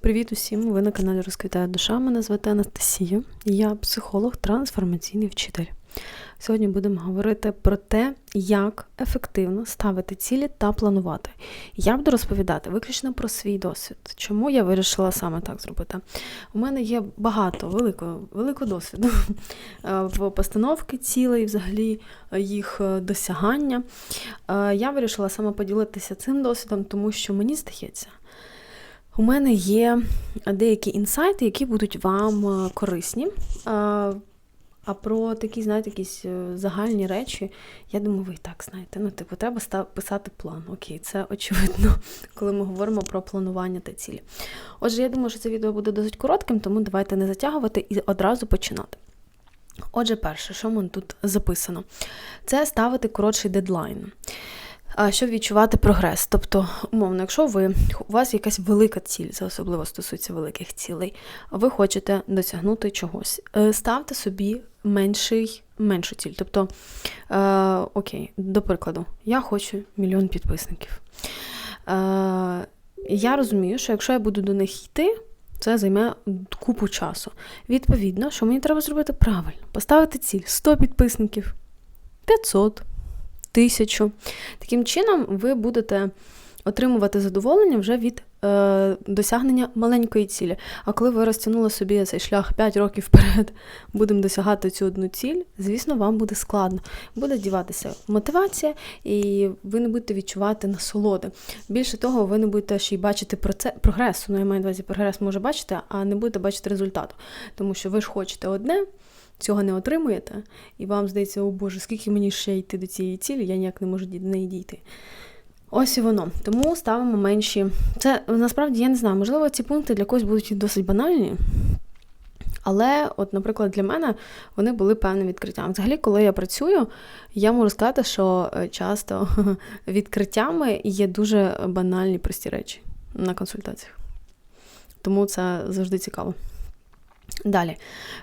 Привіт усім! Ви на каналі Розквітає душа. Мене звати Анастасія. Я психолог, трансформаційний вчитель. Сьогодні будемо говорити про те, як ефективно ставити цілі та планувати. Я буду розповідати виключно про свій досвід. Чому я вирішила саме так зробити? У мене є багато великого, великого досвіду е, в постановці цілей, взагалі е, їх е, досягання. Я вирішила саме поділитися цим досвідом, тому що мені здається. У мене є деякі інсайти, які будуть вам е, корисні. А, про такі, знаєте, якісь е, загальні речі, я думаю, ви і так знаєте. Ну, типу, треба писати план. Окей, це очевидно, коли ми говоримо про планування та цілі. Отже, я думаю, що це відео буде досить коротким, тому давайте не затягувати і одразу починати. Отже, перше, що в мене тут записано, це ставити коротший дедлайн. Щоб відчувати прогрес. Тобто, умовно, якщо ви у вас якась велика ціль, це особливо стосується великих цілей, ви хочете досягнути чогось, е, ставте собі менший, меншу ціль. Тобто, е, окей, до прикладу, я хочу мільйон підписників. Е, я розумію, що якщо я буду до них йти, це займе купу часу. Відповідно, що мені треба зробити правильно, поставити ціль 100 підписників, 500 тисячу. Таким чином, ви будете отримувати задоволення вже від е, досягнення маленької цілі. А коли ви розтягнули собі цей шлях 5 років вперед, будемо досягати цю одну ціль, звісно, вам буде складно. Буде діватися мотивація, і ви не будете відчувати насолоди. Більше того, ви не будете ще й бачити проце- прогресу. Ну, я маю на увазі, прогрес може бачити, а не будете бачити результату. Тому що ви ж хочете одне, цього не отримуєте, і вам здається, о Боже, скільки мені ще йти до цієї цілі, я ніяк не можу до неї дійти. Ось і воно. Тому ставимо менші. Це насправді я не знаю, можливо, ці пункти для когось будуть досить банальні. Але, от, наприклад, для мене вони були певним відкриттям. Взагалі, коли я працюю, я можу сказати, що е, часто відкриттями є дуже банальні прості речі на консультаціях. Тому це завжди цікаво. Далі,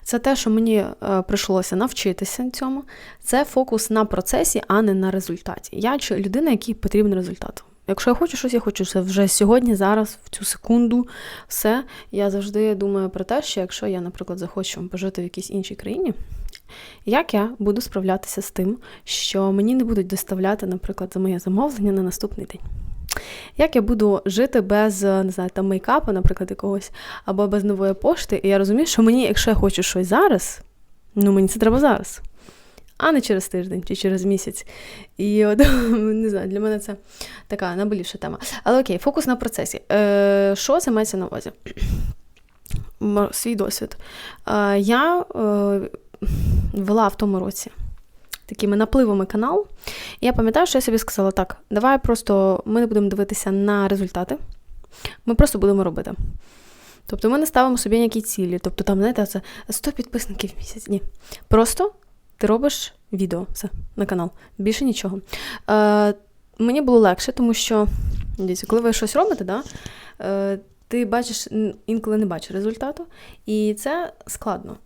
це те, що мені е, прийшлося навчитися цьому. Це фокус на процесі, а не на результаті. Я людина, якій потрібен результат. Якщо я хочу щось, я хочу це вже сьогодні, зараз, в цю секунду, все. Я завжди думаю про те, що якщо я, наприклад, захочу пожити в якійсь іншій країні, як я буду справлятися з тим, що мені не будуть доставляти, наприклад, за моє замовлення на наступний день. Як я буду жити без е, не знаю, там мейкапу, наприклад, якогось, або без нової пошти, і я розумію, що мені, якщо я хочу щось зараз, ну мені це треба зараз, а не через тиждень чи через місяць. І от, не знаю, для мене це така наболівша тема. Але окей, фокус на процесі. Е, Що це мається на увазі? Свій досвід. Е, я е, вела в тому році такими напливами канал. І я пам'ятаю, що я собі сказала: так, давай просто ми не будемо дивитися на результати, ми просто будемо робити. Тобто ми не ставимо собі ніякі цілі. Тобто, там, знаєте, це 100 підписників в місяць. Ні. Просто ти робиш відео все, на канал. Більше нічого. Е, мені було легше, тому що, дивіться, коли ви щось робите, да, е, ти бачиш, інколи не бачиш результату, і це складно.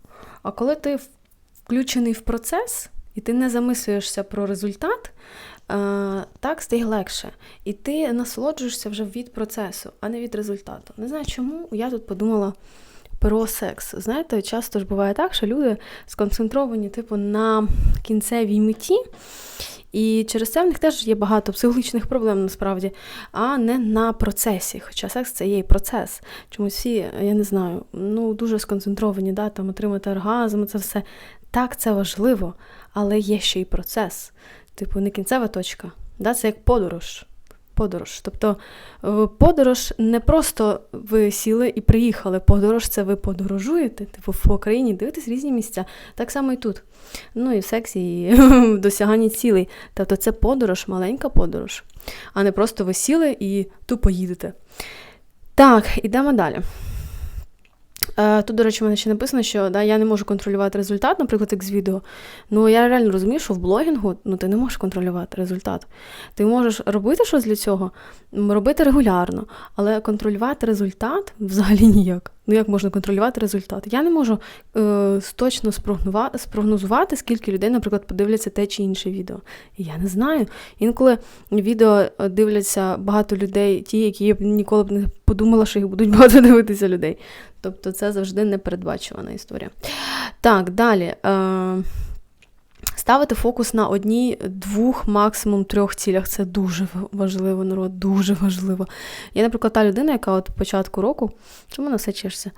А коли ти включений в процес, і ти не замислюєшся про результат, е, так стає легше. І ти насолоджуєшся вже від процесу, а не від результату. Не знаю чому, я тут подумала про секс. Знаєте, часто ж буває так, що люди сконцентровані, типу, на кінцевій меті. І через це в них теж є багато психологічних проблем насправді, а не на процесі. Хоча секс це є і процес. Чомусь всі, я не знаю, ну дуже сконцентровані, да, там отримати оргазм, це все. Так, це важливо, але є ще й процес. Типу, не кінцева точка. Да, це як подорож. Подорож. Тобто подорож не просто ви сіли і приїхали. Подорож це ви подорожуєте, типу по країні дивитесь різні місця. Так само і тут. Ну і в сексі, і в досяганні цілей. Тобто це подорож, маленька подорож, а не просто ви сіли і тупо їдете. Так, ідемо далі. Е, Тут, до речі, в мене ще написано, що да, я не можу контролювати результат, наприклад, як з відео. Ну, я реально розумію, що в блогінгу ну, ти не можеш контролювати результат. Ти можеш робити щось для цього, робити регулярно, але контролювати результат взагалі ніяк. Ну як можна контролювати результат? Я не можу е, точно спрогнозувати, скільки людей, наприклад, подивляться те чи інше відео. Я не знаю. Інколи відео е, дивляться багато людей, ті, які я б ніколи б не подумала, що їх будуть багато дивитися людей. Тобто це завжди непередбачувана історія. Так, далі. Е, Ставити фокус на одній, двох, максимум трьох цілях це дуже важливо, народ, дуже важливо. Я, наприклад, та людина, яка от початку року, чому на все чешся?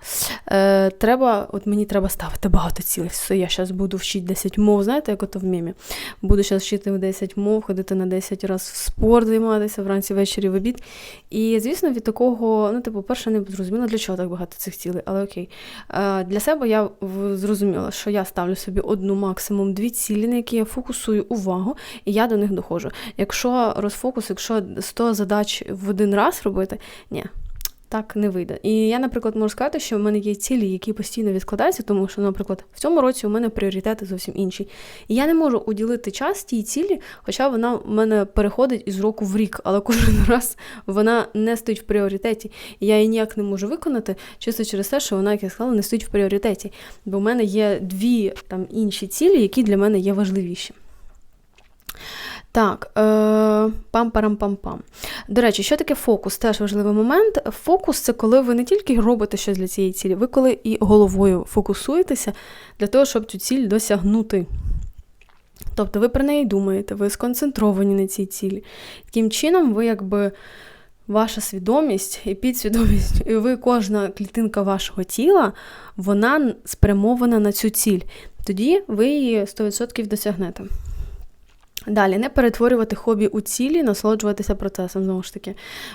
Е, треба, от мені треба ставити багато цілей. Все, я зараз буду вчити 10 мов, знаєте, як ото в мімі. Буду зараз вчити 10 мов, ходити на 10 разів в спорт, займатися вранці, ввечері в обід. І, звісно, від такого, ну, типу, перше, не зрозуміла, для чого так багато цих цілей, але окей. Е, для себе я зрозуміла, що я ставлю собі одну, максимум дві цілі на які я фокусую увагу, і я до них доходжу. Якщо розфокус, якщо 100 задач в один раз робити, ні. Так не вийде. І я, наприклад, можу сказати, що в мене є цілі, які постійно відкладаються, тому що, наприклад, в цьому році у мене пріоритети зовсім інші. І я не можу уділити час тій цілі, хоча вона в мене переходить із року в рік, але кожен раз вона не стоїть в пріоритеті. І я її ніяк не можу виконати, чисто через те, що вона, як я сказала, не стоїть в пріоритеті. Бо в мене є дві там інші цілі, які для мене є важливіші. Так, е, пам-парам-пам-пам. До речі, що таке фокус? Теж важливий момент. Фокус це коли ви не тільки робите щось для цієї цілі, ви коли і головою фокусуєтеся для того, щоб цю ціль досягнути. Тобто ви про неї думаєте, ви сконцентровані на цій цілі. Таким чином, ви якби. Ваша свідомість і підсвідомість, і ви кожна клітинка вашого тіла, вона спрямована на цю ціль. Тоді ви її 100% досягнете. Далі, не перетворювати хобі у цілі, насолоджуватися процесом, знову ж таки.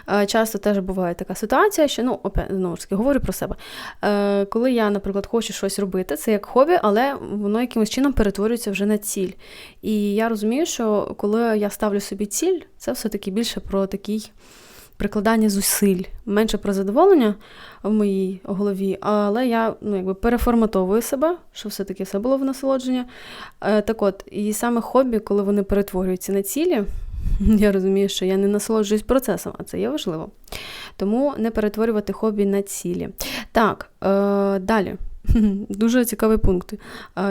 Е, часто теж буває така ситуація, що, ну, опять, знову ж таки, говорю про себе. Е, коли я, наприклад, хочу щось робити, це як хобі, але воно якимось чином перетворюється вже на ціль. І я розумію, що коли я ставлю собі ціль, це все-таки більше про такий прикладання зусиль, менше про задоволення в моїй голові, але я ну, якби переформатовую себе, що все-таки все було в насолодження. Е, так от, і саме хобі, коли вони перетворюються на цілі, я розумію, що я не насолоджуюсь процесом, а це є важливо. Тому не перетворювати хобі на цілі. Так, е, далі. Дуже цікавий пункт.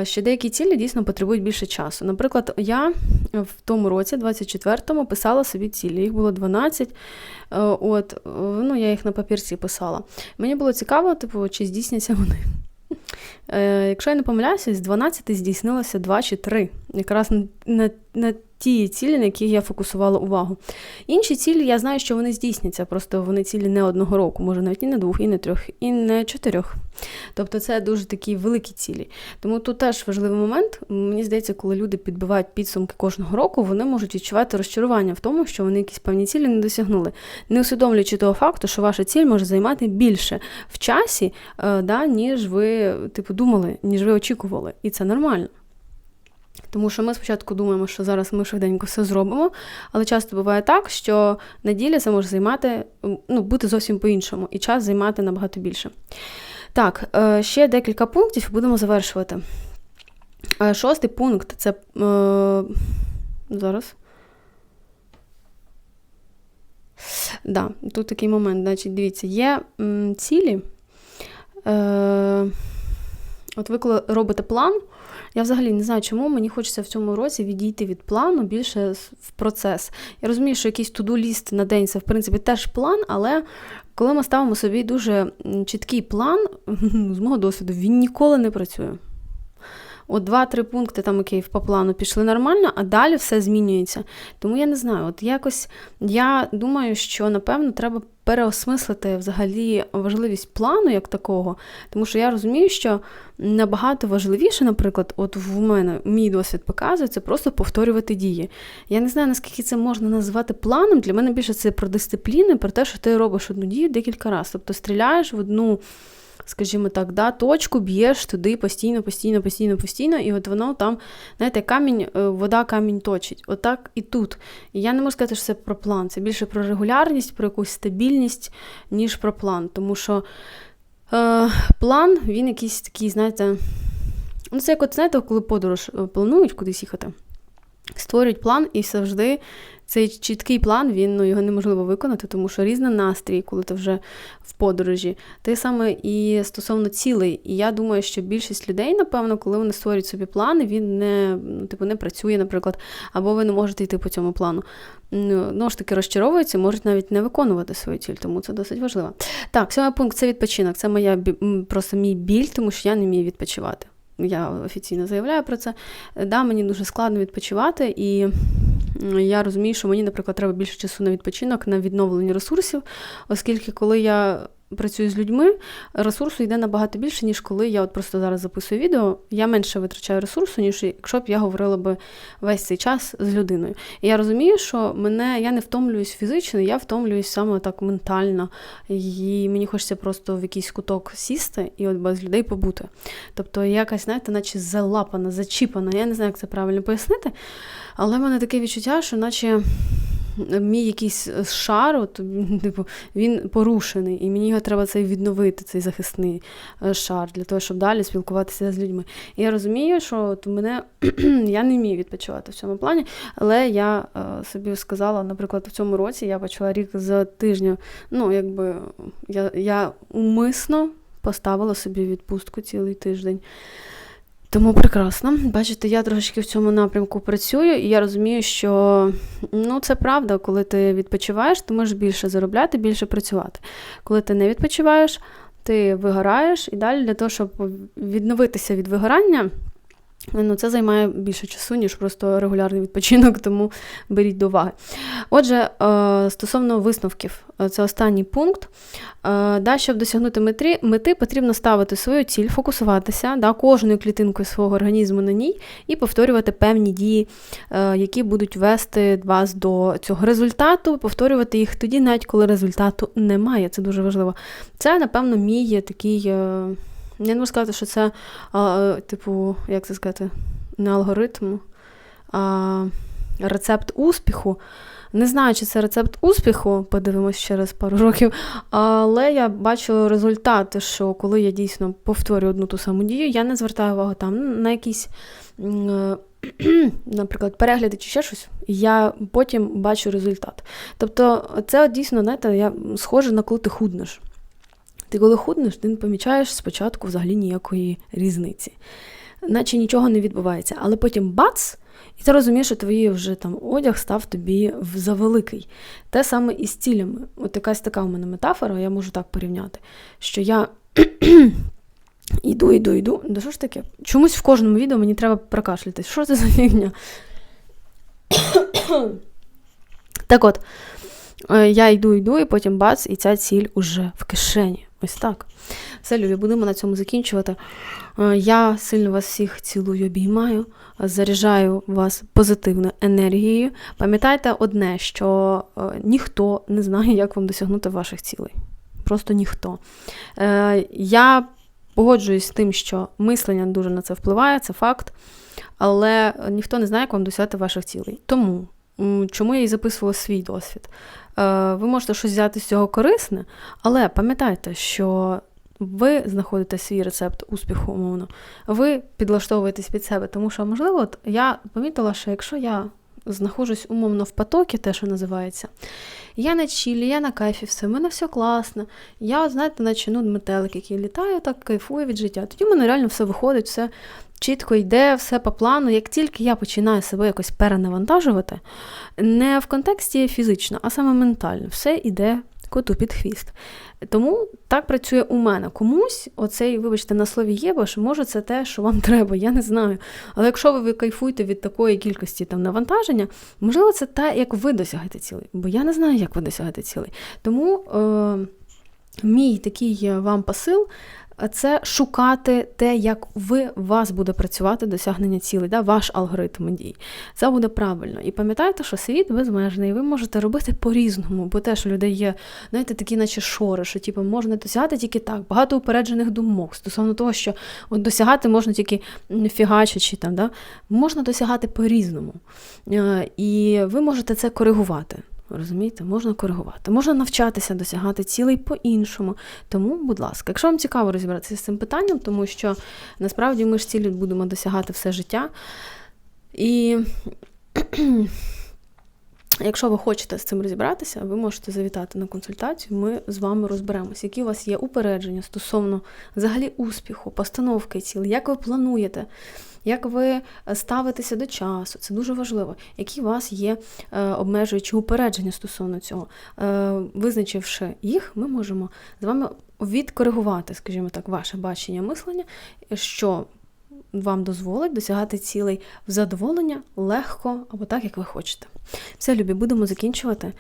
Ще деякі цілі дійсно потребують більше часу. Наприклад, я в тому році, 24-му, писала собі цілі. Їх було 12. От, ну, Я їх на папірці писала. Мені було цікаво, типу, чи здійсняться вони. Е, якщо я не помиляюся, з 12 здійснилося 2 чи 3. Якраз на, на, на ті цілі, на які я фокусувала увагу. Інші цілі, я знаю, що вони здійсняться, просто вони цілі не одного року, може навіть і не двох, і не трьох, і не чотирьох. Тобто це дуже такі великі цілі. Тому тут теж важливий момент. Мені здається, коли люди підбивають підсумки кожного року, вони можуть відчувати розчарування в тому, що вони якісь певні цілі не досягнули, не усвідомлюючи того факту, що ваша ціль може займати більше в часі, е, да, ніж ви типу думали, ніж ви очікували. І це нормально. Тому що ми спочатку думаємо, що зараз ми швиденько все зробимо, але часто буває так, що неділя це може займати, ну, бути зовсім по-іншому, і час займати набагато більше. Так, е, ще декілька пунктів і будемо завершувати. Е, шостий пункт це е, зараз. Да, Тут такий момент, значить, дивіться, є цілі. От ви коли робите план, я взагалі не знаю, чому мені хочеться в цьому році відійти від плану більше в процес. Я розумію, що якийсь туду-ліст на день це, в принципі, теж план, але коли ми ставимо собі дуже чіткий план, з мого досвіду, він ніколи не працює. От два-три пункти там окей, по плану пішли нормально, а далі все змінюється. Тому я не знаю, от якось я думаю, що напевно треба переосмислити взагалі важливість плану як такого, тому що я розумію, що набагато важливіше, наприклад, от в мене мій досвід показує, це просто повторювати дії. Я не знаю, наскільки це можна назвати планом. Для мене більше це про дисципліни, про те, що ти робиш одну дію декілька разів. Тобто стріляєш в одну скажімо так, да, точку б'єш туди постійно, постійно, постійно, постійно, і от воно там, знаєте, камінь, е, вода камінь точить. Отак і тут. І я не можу сказати, що це про план. Це більше про регулярність, про якусь стабільність, ніж про план. Тому що е, план, він якийсь такий, знаєте, ну це як от, знаєте, коли подорож е, планують кудись їхати. Створюють план і завжди цей чіткий план, він ну, його неможливо виконати, тому що різний настрій, коли ти вже в подорожі. Те саме і стосовно цілей. І я думаю, що більшість людей, напевно, коли вони створюють собі плани, він не ну, типу, не працює, наприклад, або ви не можете йти по цьому плану. Ну ж таки розчаровуються, можуть навіть не виконувати свою ціль, тому це досить важливо. Так, сьомий пункт це відпочинок. Це моя просто мій біль, тому що я не вмію відпочивати. Я офіційно заявляю про це. Да, Мені дуже складно відпочивати, і я розумію, що мені, наприклад, треба більше часу на відпочинок, на відновлення ресурсів, оскільки коли я працюю з людьми, ресурсу йде набагато більше, ніж коли я от просто зараз записую відео. Я менше витрачаю ресурсу, ніж якщо б я говорила би весь цей час з людиною. І я розумію, що мене я не втомлююсь фізично, я втомлююсь саме так ментально. І мені хочеться просто в якийсь куток сісти і от без людей побути. Тобто я якась, знаєте, наче залапана, зачіпана. Я не знаю, як це правильно пояснити. Але в мене таке відчуття, що наче мій якийсь шар, от, типу, він порушений, і мені його треба цей відновити, цей захисний е, шар, для того, щоб далі спілкуватися з людьми. І я розумію, що от мене я не вмію відпочивати в цьому плані, але я е, собі сказала, наприклад, в цьому році я почала рік за тижня, ну, якби я, я умисно поставила собі відпустку цілий тиждень. Тому прекрасно. Бачите, я трошечки в цьому напрямку працюю, і я розумію, що ну, це правда, коли ти відпочиваєш, ти можеш більше заробляти, більше працювати. Коли ти не відпочиваєш, ти вигораєш і далі для того, щоб відновитися від вигорання. Ну, Це займає більше часу, ніж просто регулярний відпочинок, тому беріть до уваги. Отже, е, стосовно висновків, е, це останній пункт. Е, да, Щоб досягнути мети, мети, потрібно ставити свою ціль, фокусуватися да, кожною клітинкою свого організму на ній і повторювати певні дії, які будуть вести вас до цього результату, повторювати їх тоді, навіть коли результату немає. Це дуже важливо. Це, напевно, мій такий. Я не можу сказати, що це, а, типу, як це сказати, не алгоритм, а рецепт успіху. Не знаю, чи це рецепт успіху, подивимось через пару років. Але я бачу результати, що коли я дійсно повторюю одну ту саму дію, я не звертаю увагу там на якісь, наприклад, перегляди чи ще щось, я потім бачу результат. Тобто, це дійсно, знаєте, я схоже на коли ти худнеш. Ти коли худнеш, ти не помічаєш спочатку взагалі ніякої різниці, наче нічого не відбувається. Але потім бац! І ти розумієш, що твій вже там одяг став тобі завеликий. Те саме і з цілями. От якась така у мене метафора, я можу так порівняти, що я йду, йду, йду. Да що ж таке? Чомусь в кожному відео мені треба прокашлятись. Що це за фігня? так от, е, я йду, йду, і потім бац, і ця ціль уже в кишені. Ось так. Все, любі, будемо на цьому закінчувати. Е, я сильно вас всіх цілую, обіймаю, заряджаю вас позитивною енергією. Пам'ятайте одне, що е, ніхто не знає, як вам досягнути ваших цілей. Просто ніхто. Е, я погоджуюсь з тим, що мислення дуже на це впливає, це факт. Але ніхто не знає, як вам досягти ваших цілей. Тому чому я і записувала свій досвід. Е, ви можете щось взяти з цього корисне, але пам'ятайте, що ви знаходите свій рецепт успіху, умовно, ви підлаштовуєтесь під себе, тому що, можливо, от я помітила, що якщо я знаходжусь умовно в потокі, те, що називається, я на чілі, я на кайфі, все, в мене все класно. Я, знаєте, наче ну, метелик, який літає, так кайфую від життя. Тоді в мене реально все виходить, все чітко йде, все по плану. Як тільки я починаю себе якось перенавантажувати, не в контексті фізично, а саме ментально, все йде коту під хвіст. Тому так працює у мене. Комусь оцей, вибачте, на слові є, єбаш, може це те, що вам треба, я не знаю. Але якщо ви кайфуєте від такої кількості там навантаження, можливо, це те, як ви досягаєте цілей. Бо я не знаю, як ви досягаєте цілей. Тому е, мій такий вам посил це шукати те, як ви вас буде працювати досягнення цілей, да, ваш алгоритм дій. Це буде правильно. І пам'ятайте, що світ безмежний, ви можете робити по-різному, бо теж у людей є, знаєте, такі, наче шори, що типу, можна досягати тільки так, багато упереджених думок стосовно того, що от досягати можна тільки фігачачи там, да, можна досягати по-різному. Е, і ви можете це коригувати. Розумієте, можна коригувати, можна навчатися досягати цілей по-іншому. Тому, будь ласка, якщо вам цікаво розібратися з цим питанням, тому що насправді ми ж цілі будемо досягати все життя. І Якщо ви хочете з цим розібратися, ви можете завітати на консультацію. Ми з вами розберемося, які у вас є упередження стосовно взагалі успіху, постановки ціл, як ви плануєте, як ви ставитеся до часу. Це дуже важливо. Які у вас є е, обмежуючі упередження стосовно цього. Е, визначивши їх, ми можемо з вами відкоригувати, скажімо так, ваше бачення мислення, що вам дозволить досягати цілей в задоволення легко або так, як ви хочете. Все, любі, будемо закінчувати.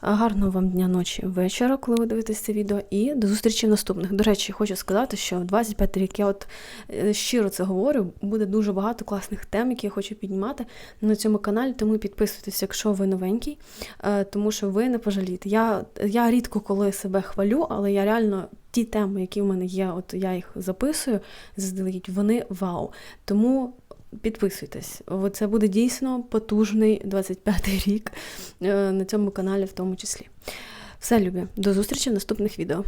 Гарного вам дня, ночі, вечора, коли ви дивитесь це відео, і до зустрічі в наступних. До речі, хочу сказати, що в 25 рік я от е, щиро це говорю, буде дуже багато класних тем, які я хочу піднімати на цьому каналі, тому підписуйтесь, якщо ви новенький, е, тому що ви не пожалієте. Я, я рідко коли себе хвалю, але я реально. Ті теми, які в мене є, от я їх записую заздалегідь, вони вау. Тому підписуйтесь. Це буде дійсно потужний 25-й рік е, на цьому каналі, в тому числі. Все, любі, до зустрічі в наступних відео.